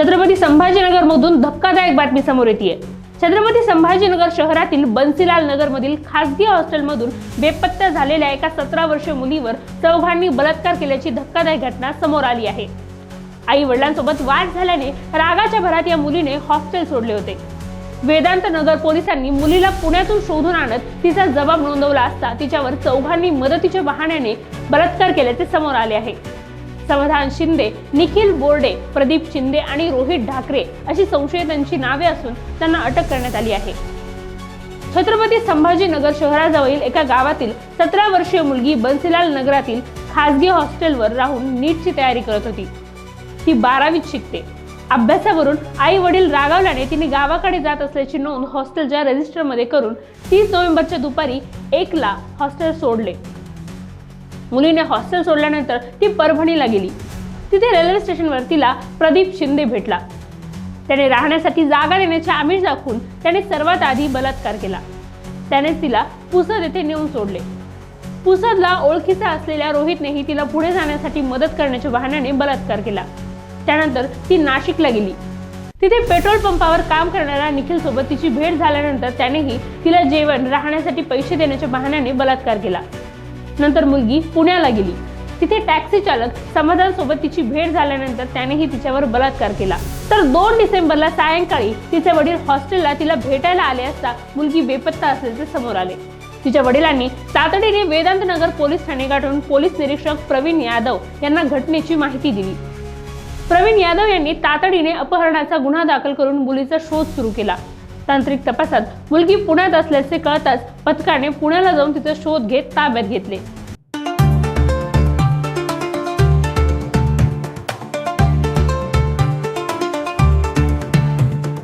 छत्रपती संभाजीनगर मधून धक्कादायक बातमी समोर येते छत्रपती संभाजीनगर शहरातील बन्सीलाल नगर मधील खासगी हॉस्टेलमधून बेपत्ता झालेल्या एका सतरा वर्षीय मुलीवर चौघांनी बलात्कार केल्याची धक्कादायक घटना समोर आली आहे. आई वडिलांसोबत वाद झाल्याने रागाच्या भरात या मुलीने हॉस्टेल सोडले होते. वेदांत नगर पोलिसांनी मुलीला पुण्यातून शोधून आणत तिचा जबाब नोंदवला असता तिच्यावर चौघांनी मदतीच्या बहाण्याने बलात्कार केल्याचे समोर आले आहे. समाधान शिंदे निखिल बोर्डे प्रदीप शिंदे आणि रोहित ढाकरे अशी संशयितांची नावे असून त्यांना अटक करण्यात आली आहे. छत्रपती संभाजीनगर शहराजवळील एका गावातील सतरा वर्षीय मुलगी बन्सीलाल नगरातील खासगी हॉस्टेलवर राहून नीटची तयारी करत होती. ती बारावीत शिकते. अभ्यासावरून आई वडील रागावल्याने तिने गावाकडे जात असल्याची नोंद हॉस्टेलच्या रजिस्टरमध्ये करून तीस नोव्हेंबरच्या दुपारी एकला हॉस्टेल सोडले. मुलीने हॉस्टेल सोडल्यानंतर ती परभणीला गेली. तिथे रेल्वे स्टेशनवर तिला प्रदीप शिंदे भेटला. त्याने राहण्यासाठी जागा देण्याचे आमिष दाखवून त्याने सर्वात आधी बलात्कार केला. त्याने तिला पुसद येथे नेऊन सोडले. पुसदला ओळखीचा असलेल्या रोहितनेही तिला पुढे जाण्यासाठी मदत करण्याच्या बहाण्याने बलात्कार केला. त्यानंतर ती नाशिकला गेली. तिथे पेट्रोल पंपावर काम करणाऱ्या निखिल सोबत तिची भेट झाल्यानंतर त्यानेही तिला जेवण राहण्यासाठी पैसे देण्याच्या बहाण्याने बलात्कार केला. नंतर मुलगी पुण्याला गेली. तिथे टॅक्सी चालक समाजासोबत तिची भेट झाल्यानंतर त्यानेही तिच्यावर बलात्कार केला. तर दोन डिसेंबरला सायंकाळी तिचे वडील हॉस्टेलला तिला भेटायला आले असता मुलगी बेपत्ता असल्याचे समोर आले. तिच्या वडिलांनी तातडीने वेदांत नगर पोलीस ठाणे गाठून पोलीस निरीक्षक प्रवीण यादव यांना घटनेची माहिती दिली. प्रवीण यादव यांनी तातडीने अपहरणाचा गुन्हा दाखल करून मुलीचा शोध सुरू केला. तांत्रिक तपासात मुलगी पुण्यात असल्याचे कळताच पथकाने पुण्याला जाऊन तिचा शोध घेत ताब्यात घेतले.